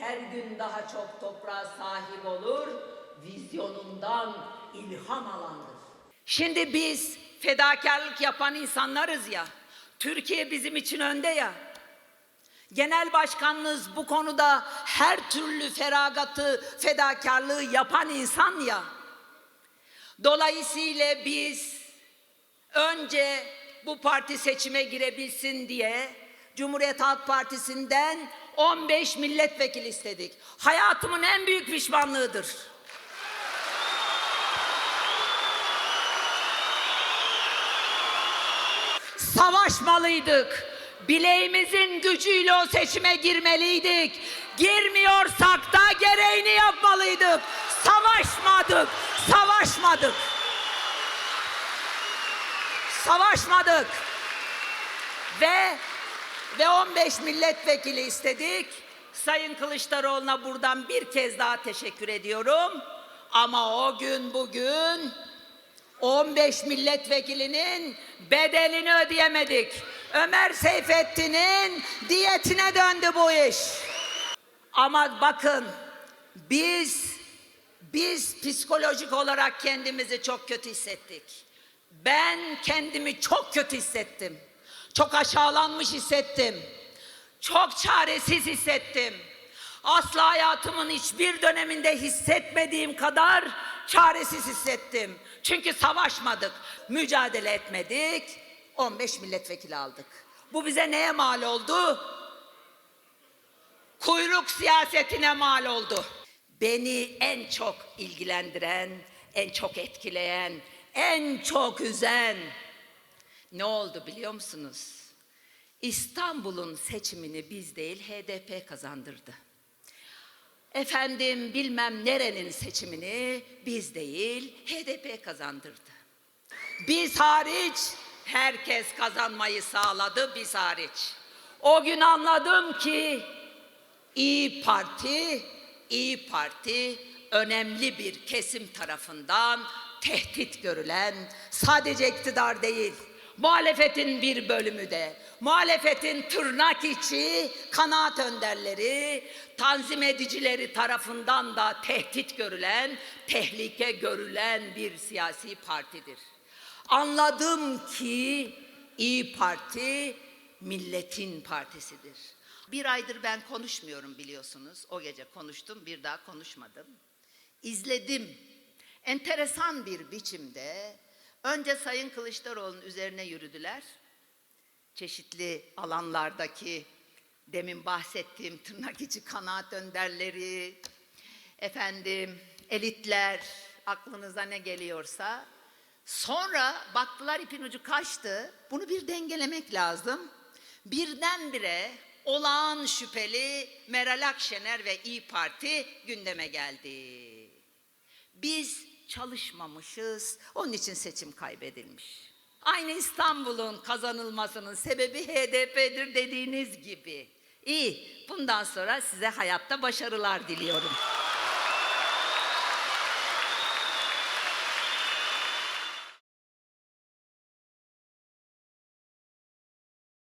her gün daha çok toprağa sahip olur, vizyonundan ilham alandır. Şimdi biz fedakarlık yapan insanlarız ya, Türkiye bizim için önde ya. Genel başkanınız bu konuda her türlü feragatı, fedakarlığı yapan insan ya. Dolayısıyla biz önce bu parti seçime girebilsin diye Cumhuriyet Halk Partisi'nden 15 milletvekili istedik. Hayatımın en büyük pişmanlığıdır. Savaşmalıydık. Bileğimizin gücüyle o seçime girmeliydik. Girmiyorsak da gereğini yapmalıydık. Savaşmadık. Savaşmadık. Savaşmadık. Ve ve 15 milletvekili istedik. Sayın Kılıçdaroğlu'na buradan bir kez daha teşekkür ediyorum. Ama o gün bugün 15 milletvekilinin bedelini ödeyemedik. Ömer Seyfettin'in diyetine döndü bu iş. Ama bakın biz biz psikolojik olarak kendimizi çok kötü hissettik. Ben kendimi çok kötü hissettim. Çok aşağılanmış hissettim. Çok çaresiz hissettim. Asla hayatımın hiçbir döneminde hissetmediğim kadar çaresiz hissettim. Çünkü savaşmadık, mücadele etmedik. 15 milletvekili aldık. Bu bize neye mal oldu? Kuyruk siyasetine mal oldu. Beni en çok ilgilendiren, en çok etkileyen, en çok üzen ne oldu biliyor musunuz? İstanbul'un seçimini biz değil HDP kazandırdı. Efendim bilmem nerenin seçimini biz değil HDP kazandırdı. Biz hariç herkes kazanmayı sağladı biz hariç. O gün anladım ki İyi Parti, İyi Parti önemli bir kesim tarafından tehdit görülen sadece iktidar değil, muhalefetin bir bölümü de, muhalefetin tırnak içi kanaat önderleri, tanzim edicileri tarafından da tehdit görülen, tehlike görülen bir siyasi partidir. Anladım ki İyi Parti milletin partisidir. Bir aydır ben konuşmuyorum biliyorsunuz. O gece konuştum, bir daha konuşmadım. İzledim. Enteresan bir biçimde önce Sayın Kılıçdaroğlu'nun üzerine yürüdüler. Çeşitli alanlardaki demin bahsettiğim tırnak içi kanaat önderleri, efendim elitler, aklınıza ne geliyorsa. Sonra baktılar ipin ucu kaçtı. Bunu bir dengelemek lazım. Birdenbire olağan şüpheli Meral Akşener ve İyi Parti gündeme geldi. Biz çalışmamışız, onun için seçim kaybedilmiş. Aynı İstanbul'un kazanılmasının sebebi HDP'dir dediğiniz gibi. İyi, bundan sonra size hayatta başarılar diliyorum.